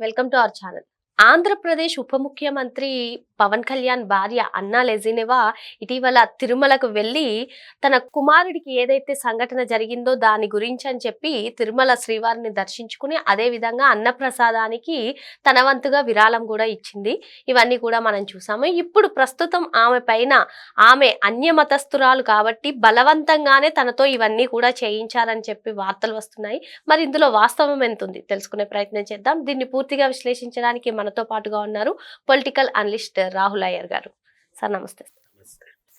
Welcome to our channel. Andhra Pradesh ఉప ముఖ్యమంత్రి పవన్ కళ్యాణ్ భార్య అన్నా లెజినెవా ఇటీవల తిరుమలకు వెళ్ళి తన కుమారుడికి ఏదైతే సంఘటన జరిగిందో దాని గురించి అని చెప్పి తిరుమల శ్రీవారిని దర్శించుకుని అదే విధంగా అన్నప్రసాదానికి తన వంతుగా విరాళం కూడా ఇచ్చింది. ఇవన్నీ కూడా మనం చూసాము. ఇప్పుడు ప్రస్తుతం ఆమె పైన ఆమె అన్యమతస్థురాలు కాబట్టి బలవంతంగానే తనతో ఇవన్నీ కూడా చేయించారని చెప్పి వార్తలు వస్తున్నాయి. మరి ఇందులో వాస్తవం ఎంత ఉంది తెలుసుకునే ప్రయత్నం చేద్దాం. దీన్ని పూర్తిగా విశ్లేషించడానికి మనతో పాటుగా ఉన్నారు పొలిటికల్ అనలిస్ట్ రాహుల్ అయ్యర్ గారు. సార్ నమస్తే.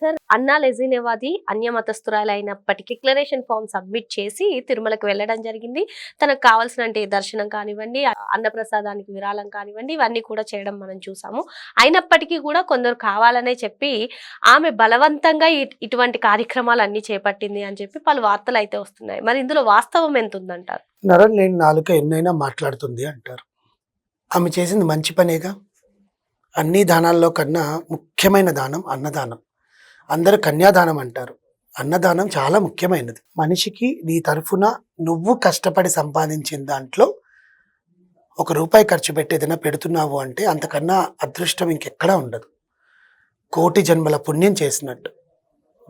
సార్ అన్నా లెజినేవాది అన్యమతస్థురాలు అయినప్పటికీ డిక్లరేషన్ ఫామ్ సబ్మిట్ చేసి తిరుమలకు వెళ్ళడం జరిగింది. తనకు కావాల్సిన అంటే దర్శనం కానివ్వండి అన్నప్రసాదానికి విరాళం కానివ్వండి ఇవన్నీ కూడా చేయడం మనం చూసాము. అయినప్పటికీ కూడా కొందరు కావాలనే చెప్పి ఆమె బలవంతంగా ఇటువంటి కార్యక్రమాలు అన్ని చేపట్టింది అని చెప్పి పలు వార్తలు అయితే వస్తున్నాయి. మరి ఇందులో వాస్తవం ఎంత ఉందంటారు నరం లేని నాలుక ఎన్నైనా మాట్లాడుతుంది అంటారు. ఆమె చేసింది మంచి పనేగా? అన్ని దానాల్లో కన్నా ముఖ్యమైన దానం అన్నదానం. అందరూ కన్యాదానం అంటారు. అన్నదానం చాలా ముఖ్యమైనది. మనిషికి నీ తరఫున నువ్వు కష్టపడి సంపాదించిన దాంట్లో ఒక రూపాయి ఖర్చు పెట్టి ఏదైనా పెడుతున్నావు అంటే అంతకన్నా అదృష్టం ఇంకెక్కడా ఉండదు. కోటి జన్మల పుణ్యం చేసినట్టు.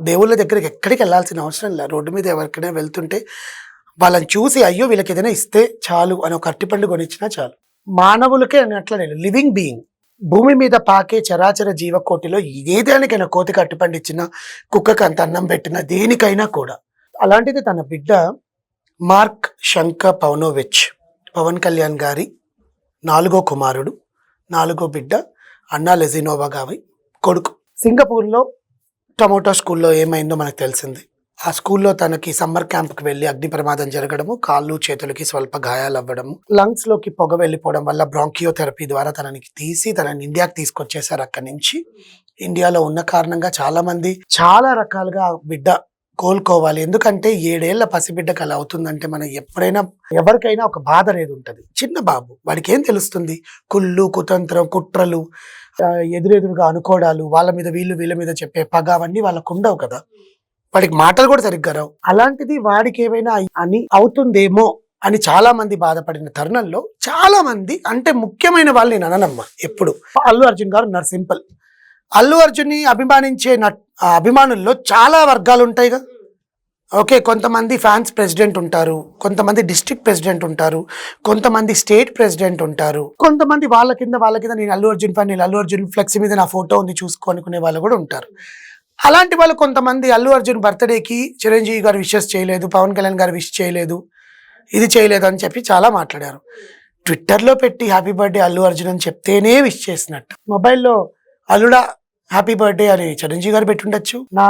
దేవుళ్ళ దగ్గరికి ఎక్కడికి వెళ్ళాల్సిన అవసరం లేదు. రోడ్డు మీద ఎవరికైనా వెళ్తుంటే వాళ్ళని చూసి అయ్యో వీళ్ళకి ఏదైనా ఇస్తే చాలు అని ఒక అరటిపండు కొనిచ్చినా చాలు. మానవులకే అని అట్లా లివింగ్ బీయింగ్. భూమి మీద పాకే చరాచర జీవకోటిలో ఏదానికైనా కోతి అరటిపండు పండించినా కుక్కకి అంత అన్నం పెట్టినా దేనికైనా కూడా. అలాంటిది తన బిడ్డ మార్క్ శంక పవనోవిచ్ పవన్ కళ్యాణ్ గారి నాలుగో కుమారుడు నాలుగో బిడ్డ అన్నా లెజినోవా గారి కొడుకు. సింగపూర్లో టమోటో స్కూల్లో ఏమైందో మనకు తెలిసింది. ఆ స్కూల్లో తనకి సమ్మర్ క్యాంప్కి వెళ్ళి అగ్ని ప్రమాదం జరగడము కాళ్ళు చేతులకి స్వల్ప గాయాలు అవ్వడము లంగ్స్లోకి పొగ వెళ్ళిపోవడం వల్ల బ్రాంకియోథెరపీ ద్వారా తనని తీసి తనని ఇండియాకి తీసుకొచ్చేసారు అక్కడి నుంచి. ఇండియాలో ఉన్న కారణంగా చాలా మంది చాలా రకాలుగా బిడ్డ కోలుకోవాలి. ఎందుకంటే ఏడేళ్ళ పసిబిడ్డకు అలా అవుతుందంటే మనం ఎప్పుడైనా ఎవరికైనా ఒక బాధ అనేది ఉంటుంది. చిన్న బాబు వాడికి ఏం తెలుస్తుంది? కుళ్ళు కుతంత్రం కుట్రలు ఎదురెదురుగా అనుకోవడాలు వాళ్ళ మీద వీళ్ళు వీళ్ళ మీద చెప్పే పగ అవన్నీ వాళ్ళకు ఉండవు కదా. వాడికి మాటలు కూడా సరిగ్గా రావు. అలాంటిది వాడికి ఏమైనా అని అవుతుందేమో అని చాలా మంది బాధపడిన తరుణంలో చాలా మంది అంటే ముఖ్యమైన వాళ్ళు నేను అననమ్మ ఎప్పుడు. అల్లు అర్జున్ గారు ఉన్నారు సింపుల్. అల్లు అర్జున్ని అభిమానించే నట్- అభిమానుల్లో చాలా వర్గాలు ఉంటాయిగా. ఓకే కొంతమంది ఫ్యాన్స్ ప్రెసిడెంట్ ఉంటారు కొంతమంది డిస్ట్రిక్ట్ ప్రెసిడెంట్ ఉంటారు కొంతమంది స్టేట్ ప్రెసిడెంట్ ఉంటారు. కొంతమంది వాళ్ళ కింద వాళ్ళ కింద నేను అల్లు అర్జున్ ఫ్యాన్ నేను అల్లు అర్జున్ ఫ్లెక్స్ మీద నా ఫోటో ఉంది చూసుకో అనుకునే వాళ్ళు కూడా ఉంటారు. అలాంటి వాళ్ళు కొంతమంది అల్లు అర్జున్ బర్త్డేకి చిరంజీవి గారు విషెస్ చేయలేదు పవన్ కళ్యాణ్ గారు విష్ చేయలేదు ఇది చేయలేదు అని చెప్పి చాలా మాట్లాడారు. ట్విట్టర్లో పెట్టి హ్యాపీ బర్త్డే అల్లు అర్జున్ అని చెప్తేనే విష్ చేసినట్టు. మొబైల్లో అల్లుడా హ్యాపీ బర్త్డే అని చిరంజీవి గారు పెట్టుండొచ్చు. నా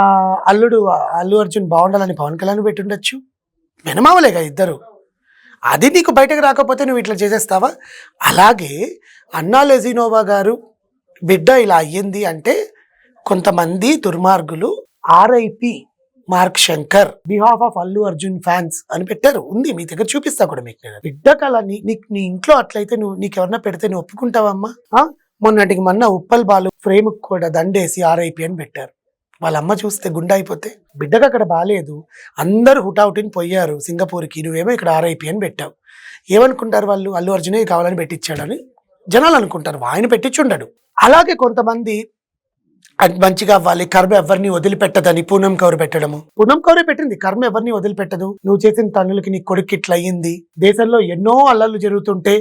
అల్లుడు అల్లు అర్జున్ బాగుండాలని పవన్ కళ్యాణ్ పెట్టుండొచ్చు. మినమావలేగా ఇద్దరు. అది నీకు బయటకు రాకపోతే నువ్వు ఇట్లా చేసేస్తావా? అలాగే అన్నా లెజినోవా గారు బిడ్డ ఇలా అయ్యింది అంటే కొంతమంది దుర్మార్గులు RIP Mark Shankar behalf of Allu Arjun fans అని పెట్టారు. ఉంది మీ దగ్గర చూపిస్తా కూడా మీకు నేను. బిడ్డ కళ నీకు నీ ఇంట్లో అట్లయితే నువ్వు నీకు ఎవరన్నా పెడితే నువ్వు ఒప్పుకుంటావమ్మా? మొన్నటికి మొన్న ఉప్పల్ బాలు ఫ్రేమ్ కూడా దండేసి ఆర్ఐపి అని పెట్టారు. వాళ్ళ అమ్మ చూస్తే గుండె అయిపోతే. బిడ్డకు అక్కడ బాగాలేదు అందరూ హుటాహుటిని పోయారు సింగపూర్కి. నువ్వేమో ఇక్కడ ఆర్ఐపి అని పెట్టావు. ఏమనుకుంటారు వాళ్ళు? అల్లు అర్జునే కావాలని పెట్టించాడని జనాలు అనుకుంటారు. ఆయన పెట్టించుండడు. అలాగే కొంతమంది మంచిగా అవ్వాలి. కర్మ ఎవరిని వదిలిపెట్టదని పూనం కౌరు పెట్టడము. పూనం కౌరే పెట్టింది. కర్మ ఎవరిని వదిలిపెట్టదు. నువ్వు చేసిన తన్నులకి నీ కొడుకు ఇట్లా అయ్యింది. దేశంలో ఎన్నో అల్లర్లు జరుగుతుంటే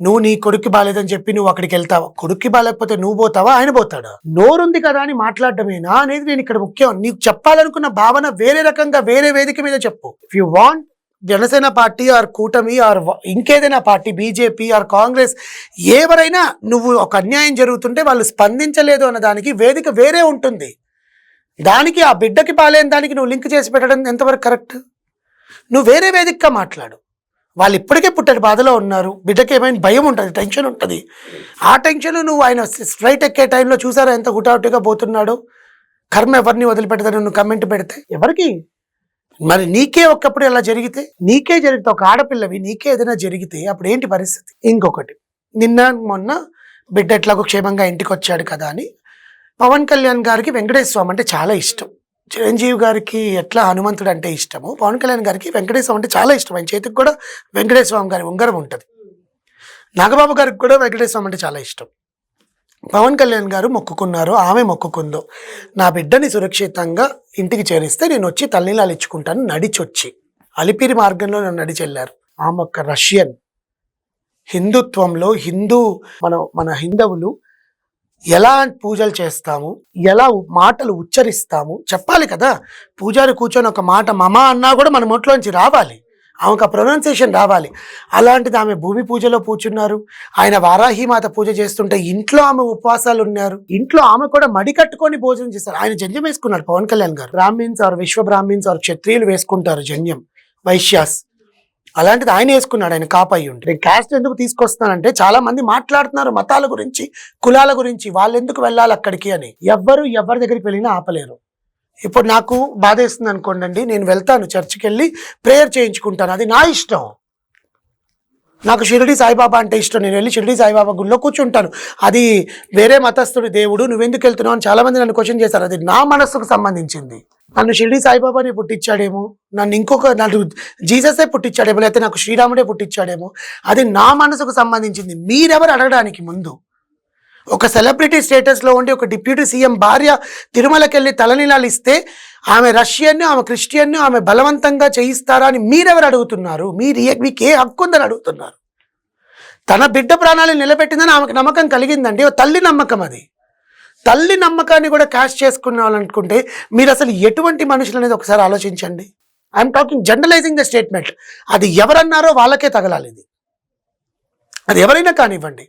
నువ్వు నీ కొడుక్కి బాలేదని చెప్పి నువ్వు అక్కడికి వెళ్తావా? కొడుక్కి బాలేకపోతే నువ్వు పోతావా? ఆయన పోతాడా? నోరుంది కదా అని మాట్లాడటమేనా అనేది నేను ఇక్కడ ముఖ్యం. నీకు చెప్పాలనుకున్న భావన వేరే రకంగా వేరే వేదిక మీద చెప్పు. If you want Janasena party or కూటమి ఆర్ ఇంకేదైనా పార్టీ బీజేపీ ఆర్ కాంగ్రెస్ ఎవరైనా నువ్వు ఒక అన్యాయం జరుగుతుంటే వాళ్ళు స్పందించలేదు అన్న దానికి వేదిక వేరే ఉంటుంది. దానికి ఆ బిడ్డకి పాలేని దానికి నువ్వు లింక్ చేసి పెట్టడం ఎంతవరకు కరెక్ట్? నువ్వు వేరే వేదికగా మాట్లాడు. వాళ్ళు ఇప్పటికే పుట్టడి బాధలో ఉన్నారు. బిడ్డకి ఏమైనా భయం ఉంటుంది టెన్షన్ ఉంటుంది. ఆ టెన్షన్ నువ్వు ఆయన ఫ్లైట్ ఎక్కే టైంలో చూసారా ఎంత హుటాహుటిగా పోతున్నాడో? కర్మ ఎవరిని వదిలిపెడతాను నువ్వు కమెంట్ పెడితే. ఎవరికి? మరి నీకే ఒకప్పుడు ఇలా జరిగితే? నీకే జరిగితే ఒక ఆడపిల్లవి నీకే ఏదైనా జరిగితే అప్పుడు ఏంటి పరిస్థితి? ఇంకొకటి నిన్న మొన్న బిడ్డ ఎట్లాగో క్షేమంగా ఇంటికి వచ్చాడు కదా అని పవన్ కళ్యాణ్ గారికి వెంకటేశ్వర స్వామి అంటే చాలా ఇష్టం. చిరంజీవి గారికి ఎట్లా హనుమంతుడు అంటే ఇష్టము పవన్ కళ్యాణ్ గారికి వెంకటేశ్వర అంటే చాలా ఇష్టం. ఆయన చేతికి కూడా వెంకటేశ్వర స్వామి గారి ఉంగరం ఉంటుంది. నాగబాబు గారికి కూడా వెంకటేశ్వరం అంటే చాలా ఇష్టం. పవన్ కళ్యాణ్ గారు మొక్కుకున్నారు ఆమె మొక్కుకుందో. నా బిడ్డని సురక్షితంగా ఇంటికి చేరిస్తే నేను వచ్చి తల్లిలాలు ఇచ్చుకుంటాను నడిచొచ్చి. అలిపిరి మార్గంలో నన్ను నడిచెళ్ళారు ఆమె ఒక రష్యన్ హిందుత్వంలో హిందూ మన మన హిందవులు ఎలా పూజలు చేస్తాము ఎలా మాటలు ఉచ్చరిస్తాము చెప్పాలి కదా. పూజారి కూర్చొని ఒక మాట మమ అన్నా కూడా మన నోట్లోంచి రావాలి. ఆమెకు ఆ ప్రొనౌన్సియేషన్ రావాలి. అలాంటిది ఆమె భూమి పూజలో కూర్చున్నారు. ఆయన వారాహిమాత పూజ చేస్తుంటే ఇంట్లో ఆమె ఉపవాసాలు ఉన్నారు. ఇంట్లో ఆమె కూడా మడి కట్టుకొని భోజనం చేస్తారు. ఆయన జన్యం వేసుకున్నారు పవన్ కళ్యాణ్ గారు. బ్రాహ్మిన్స్ ఆర్ విశ్వ బ్రాహ్మిన్స్ ఆర్ క్షత్రియులు వేసుకుంటారు జన్యం వైశ్యాస్. అలాంటిది ఆయన వేసుకున్నాడు. ఆయన కాపాయి ఉంటే నేను క్యాస్ట్ ఎందుకు తీసుకొస్తానంటే చాలా మంది మాట్లాడుతున్నారు మతాల గురించి కులాల గురించి. వాళ్ళు ఎందుకు వెళ్ళాలి అక్కడికి అని. ఎవ్వరు ఎవరి దగ్గరికి వెళ్ళినా ఆపలేరు. ఇప్పుడు నాకు బాధేస్తుంది అనుకోండి నేను వెళ్తాను చర్చికి వెళ్ళి ప్రేయర్ చేయించుకుంటాను. అది నా ఇష్టం. నాకు షిరిడి సాయిబాబా అంటే ఇష్టం. నేను వెళ్ళి షిరిడి సాయిబాబా గుళ్ళో కూర్చుంటాను. అది వేరే మతస్థుడి దేవుడు నువ్వెందుకు వెళ్తున్నావు అని చాలామంది నన్ను క్వశ్చన్ చేశారు అది నా మనస్సుకు సంబంధించింది. నన్ను షిరిడి సాయిబాబాని పుట్టించాడేమో. నన్ను ఇంకొక నన్ను జీససే పుట్టించాడేమో లేకపోతే నాకు శ్రీరాముడే పుట్టించాడేమో. అది నా మనసుకు సంబంధించింది. మీరెవరు అడగడానికి ముందు? ఒక సెలబ్రిటీ స్టేటస్లో ఉండి ఒక డిప్యూటీ సీఎం భార్య తిరుమలకి వెళ్ళి తలనీలాలు ఇస్తే ఆమె రష్యన్ను ఆమె క్రిస్టియన్ను ఆమె బలవంతంగా చేయిస్తారా అని మీరెవరు అడుగుతున్నారు? మీరు మీకు ఏ హక్కు ఉందని అడుగుతున్నారు? తన బిడ్డ ప్రాణాలు నిలబెట్టిందని ఆమెకు నమ్మకం కలిగిందండి. ఓ తల్లి నమ్మకం అది. తల్లి నమ్మకాన్ని కూడా క్యాష్ చేసుకున్నాలనుకుంటే మీరు అసలు ఎటువంటి మనుషులు అనేది ఒకసారి ఆలోచించండి. I'm talking generalising the statement. అది ఎవరన్నారో వాళ్ళకే తగలాలి ఇది. అది ఎవరైనా కానివ్వండి.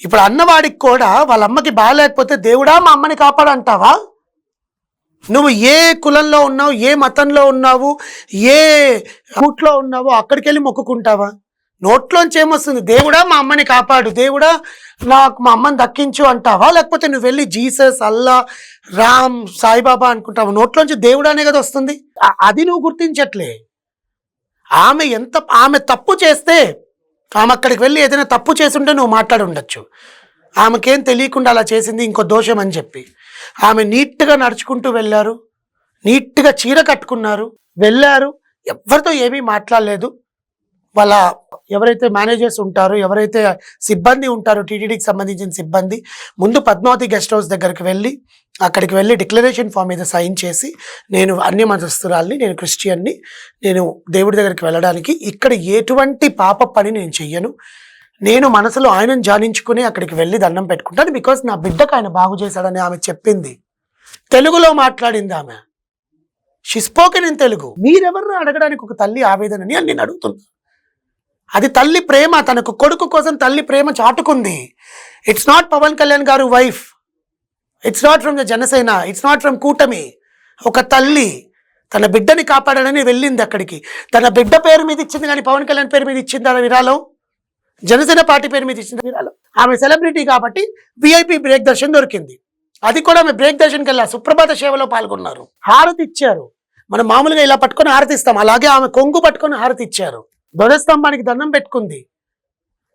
ఇప్పుడు అన్నవాడికి కూడా వాళ్ళ అమ్మకి బాగాలేకపోతే దేవుడా మా అమ్మని కాపాడంటావా? నువ్వు ఏ కులంలో ఉన్నావు ఏ మతంలో ఉన్నావు ఏ రూట్లో ఉన్నావో అక్కడికి వెళ్ళి మొక్కుకుంటావా? నోట్లోంచి ఏమొస్తుంది? దేవుడా మా అమ్మని కాపాడు. దేవుడా నాకు మా అమ్మని దక్కించు అంటావా? లేకపోతే నువ్వు వెళ్ళి జీసస్ అల్లా రామ్ సాయిబాబా అనుకుంటావా? నోట్లోంచి దేవుడానే కదా వస్తుంది. అది నువ్వు గుర్తించట్లే. ఆమె ఎంత ఆమె తప్పు చేస్తే ఆమె అక్కడికి వెళ్ళి ఏదైనా తప్పు చేసుంటే నువ్వు మాట్లాడి ఉండొచ్చు. ఆమెకేం తెలియకుండా అలా చేసింది ఇంకో దోషం అని చెప్పి. ఆమె నీట్గా నడుచుకుంటూ వెళ్ళారు. నీట్గా చీర కట్టుకున్నారు. వెళ్ళారు. ఎవరితో ఏమీ మాట్లాడలేదు. వాళ్ళ ఎవరైతే మేనేజర్స్ ఉంటారో ఎవరైతే సిబ్బంది ఉంటారో టీటీడీకి సంబంధించిన సిబ్బంది ముందు పద్మావతి గెస్ట్ హౌస్ దగ్గరికి వెళ్ళి అక్కడికి వెళ్ళి డిక్లరేషన్ ఫామ్ మీద సైన్ చేసి నేను అన్య మతస్థురాల్ని నేను క్రిస్టియన్ని నేను దేవుడి దగ్గరికి వెళ్ళడానికి ఇక్కడ ఎటువంటి పాప పని నేను చెయ్యను. నేను మనసులో ఆయనను జానించుకుని అక్కడికి వెళ్ళి దండం పెట్టుకుంటాను బికాస్ నా బిడ్డకు ఆయన బాగు చేశాడని ఆమె చెప్పింది. తెలుగులో మాట్లాడింది ఆమె. She spoken in Telugu. మీరెవరు అడగడానికి ఒక తల్లి ఆవేదనని అని నేను అడుగుతున్నా. అది తల్లి ప్రేమ తనకు కొడుకు కోసం తల్లి ప్రేమ చాటుకుంది. It's not Pawan Kalyan garu wife it's not from the Janasena. It's not from కూటమి. ఒక తల్లి తన బిడ్డని కాపాడాలని వెళ్ళింది అక్కడికి. తన బిడ్డ పేరు మీద ఇచ్చింది కానీ పవన్ కళ్యాణ్ పేరు మీద ఇచ్చింది ఆ విరాళం? జనసేన పార్టీ పేరు మీద ఇచ్చింది విరాళం? ఆమె సెలబ్రిటీ కాబట్టి విఐపి బ్రేక్ దర్శనం దొరికింది. అది కూడా ఆమె బ్రేక్ దర్శన్కి వెళ్ళా. సుప్రభాత సేవలో పాల్గొన్నారు. హారతి ఇచ్చారు. మనం మామూలుగా ఇలా పట్టుకొని హారతి ఇస్తాం. అలాగే ఆమె కొంగు పట్టుకొని హారతి ఇచ్చారు. ధ్వజస్తంభానికి దండం పెట్టుకుంది.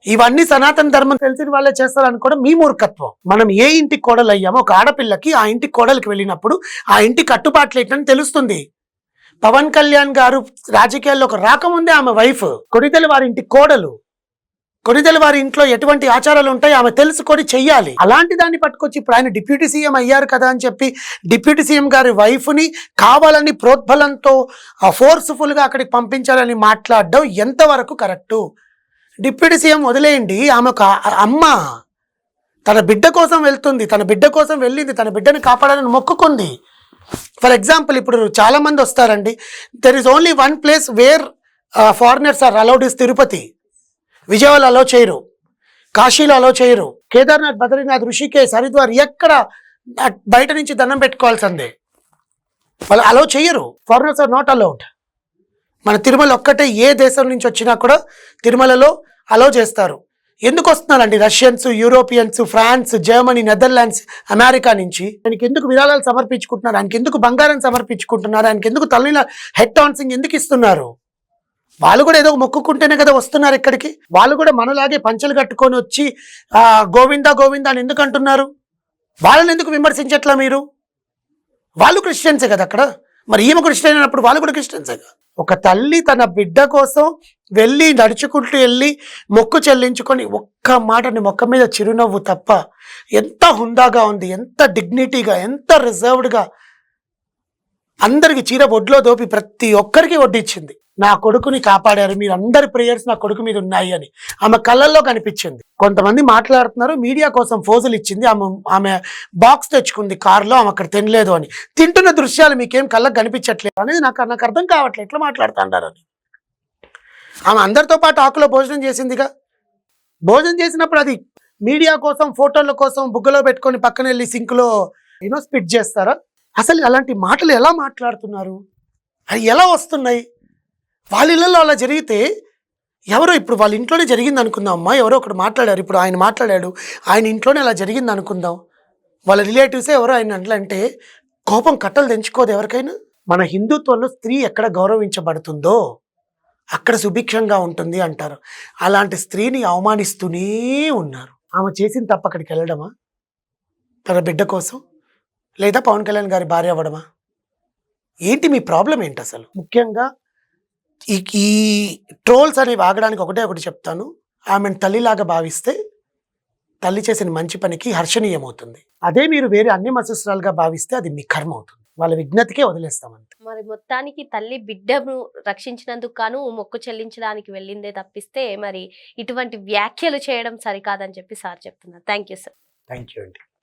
ఇవన్నీ సనాతన ధర్మం తెలిసిన వాళ్ళే చేస్తారనుకోవడం మీ మూర్ఖత్వం. మనం ఏ ఇంటికి కోడలు అయ్యామో ఒక ఆడపిల్లకి ఆ ఇంటి కోడలికి వెళ్ళినప్పుడు ఆ ఇంటి కట్టుబాట్లు ఏంటని తెలుస్తుంది. పవన్ కళ్యాణ్ గారు రాజకీయాల్లో ఒక రాకముందే ఆమె వైఫ్ కొనిదెల వారి ఇంటి కోడలు. కొనిదెల వారి ఇంట్లో ఎటువంటి ఆచారాలు ఉంటాయి ఆమె తెలుసుకొని చెయ్యాలి. అలాంటి దాన్ని పట్టుకొచ్చి ఇప్పుడు ఆయన డిప్యూటీ సీఎం అయ్యారు కదా అని చెప్పి డిప్యూటీ సీఎం గారి వైఫ్ని కావాలని ప్రోద్బలంతో ఫోర్స్ఫుల్గా అక్కడికి పంపించాలని మాట్లాడడం ఎంతవరకు కరెక్టు డిప్యూటీ సీఎం వదిలేయండి. ఆమె ఒక అమ్మ. తన బిడ్డ కోసం వెళ్తుంది. తన బిడ్డ కోసం వెళ్ళింది. తన బిడ్డని కాపాడాలని మొక్కుకుంది. ఫర్ ఎగ్జాంపుల్ ఇప్పుడు చాలామంది వస్తారండి. There is only one place where foreigners are allowed is Tirupati Vijayawada allow చేయరు. కాశీలో అలో చేయరు. కేదార్నాథ్ బద్రీనాథ్ ఋషికేశ్ హరిద్వార్ ఎక్కడ బయట నుంచి దండం పెట్టుకోవాల్సిందే. వాళ్ళు అలో చేయరు. ఫారినర్స్ ఆర్ నాట్ అలౌడ్ మన తిరుమల ఒక్కటే ఏ దేశం నుంచి వచ్చినా కూడా తిరుమలలో అలో చేస్తారు. ఎందుకు వస్తున్నారండి Russians Europeans France Germany Netherlands America నుంచి? ఆయనకి ఎందుకు విరాళాలు సమర్పించుకుంటున్నారు? ఆయనకి ఎందుకు బంగారం సమర్పించుకుంటున్నారు? ఆయనకి ఎందుకు తల్లిన హెడ్ టాన్సింగ్ ఎందుకు ఇస్తున్నారు? వాళ్ళు కూడా ఏదో మొక్కుకుంటేనే కదా వస్తున్నారు ఇక్కడికి. వాళ్ళు కూడా మనలాగే పంచలు కట్టుకొని వచ్చి ఆ, గోవిందా గోవిందా అని ఎందుకు అంటున్నారు? వాళ్ళని ఎందుకు విమర్శించట్లా మీరు? వాళ్ళు క్రిస్టియన్సే కదా అక్కడ. మరి ఈమె క్రిస్టియన్ అయినప్పుడు వాళ్ళు కూడా క్రిస్టియన్సే ఒక తల్లి తన బిడ్డ కోసం వెళ్ళి నడుచుకుంటూ వెళ్ళి మొక్కు చెల్లించుకొని ఒక్క మాటని మొక్క మీద చిరునవ్వు తప్ప ఎంత హుందాగా ఉంది ఎంత డిగ్నిటీగా ఎంత రిజర్వ్డ్గా అందరికి చీర ఒడ్లో దోపి ప్రతి ఒక్కరికి వడ్డిచ్చింది. నా కొడుకుని కాపాడారు. మీరు అందరి ప్రేయర్స్ నా కొడుకు మీద ఉన్నాయి అని. ఆమె కళ్ళల్లో కనిపించింది. కొంతమంది మాట్లాడుతున్నారు. మీడియా కోసం ఫోజులు ఇచ్చింది. ఆమె ఆమె బాక్స్ తెచ్చుకుంది కారులో. ఆమె అక్కడ తినలేదు అని. తింటున్న దృశ్యాలు మీకేం కళ్ళకు కనిపించట్లేదు అనేది నాకు నాకు అర్థం కావట్లేదు. ఎట్లా మాట్లాడుతుంటారని ఆమె అందరితో పాటు ఆకులో భోజనం చేసిందిగా. భోజనం చేసినప్పుడు అది మీడియా కోసం ఫోటోల కోసం బుగ్గలో పెట్టుకొని పక్కన వెళ్ళి సింక్లో యూనో స్పిట్ చేస్తారా? అసలు అలాంటి మాటలు ఎలా మాట్లాడుతున్నారు? అవి ఎలా వస్తున్నాయి? వాళ్ళ ఇళ్ళల్లో అలా జరిగితే ఎవరో ఇప్పుడు వాళ్ళ ఇంట్లోనే జరిగింది అనుకుందాం అమ్మా. ఎవరో ఒకడు మాట్లాడారు. ఇప్పుడు ఆయన మాట్లాడాడు. ఆయన ఇంట్లోనే అలా జరిగింది అనుకుందాం. వాళ్ళ రిలేటివ్సే ఎవరో ఆయన అంటే కోపం కట్టలు తెంచుకోదు ఎవరికైనా. మన హిందుత్వంలో స్త్రీ ఎక్కడ గౌరవించబడుతుందో అక్కడ సుభిక్షంగా ఉంటుంది అంటారు. అలాంటి స్త్రీని అవమానిస్తూనే ఉన్నారు. ఆమె చేసిన తప్ప అక్కడికి వెళ్ళడమా? తన బిడ్డ కోసం? లేదా పవన్ కళ్యాణ్ గారి భార్య అవ్వడమా? ఏంటి మీ ప్రాబ్లం ఏంటి అసలు? ముఖ్యంగా ఈ ఈ ట్రోల్స్ అనేవి ఆగడానికి ఒకటే ఒకటి చెప్తాను. ఆమెను తల్లిలాగా భావిస్తే తల్లి చేసిన మంచి పనికి హర్షణీయమవుతుంది. అదే మీరు వేరే అన్ని మసస్రాలుగా భావిస్తే అది మీ కర్మ అవుతుంది వాళ్ళ విజ్ఞతకే వదిలేస్తామంతే మరి మొత్తానికి తల్లి బిడ్డను రక్షించినందుకు గాను మొక్కు చెల్లించడానికి వెళ్ళిందే తప్పిస్తే మరి ఇటువంటి వ్యాఖ్యలు చేయడం సరికాదని చెప్పి సార్ చెప్తున్నారు. Thank you sir. Thank you అండి.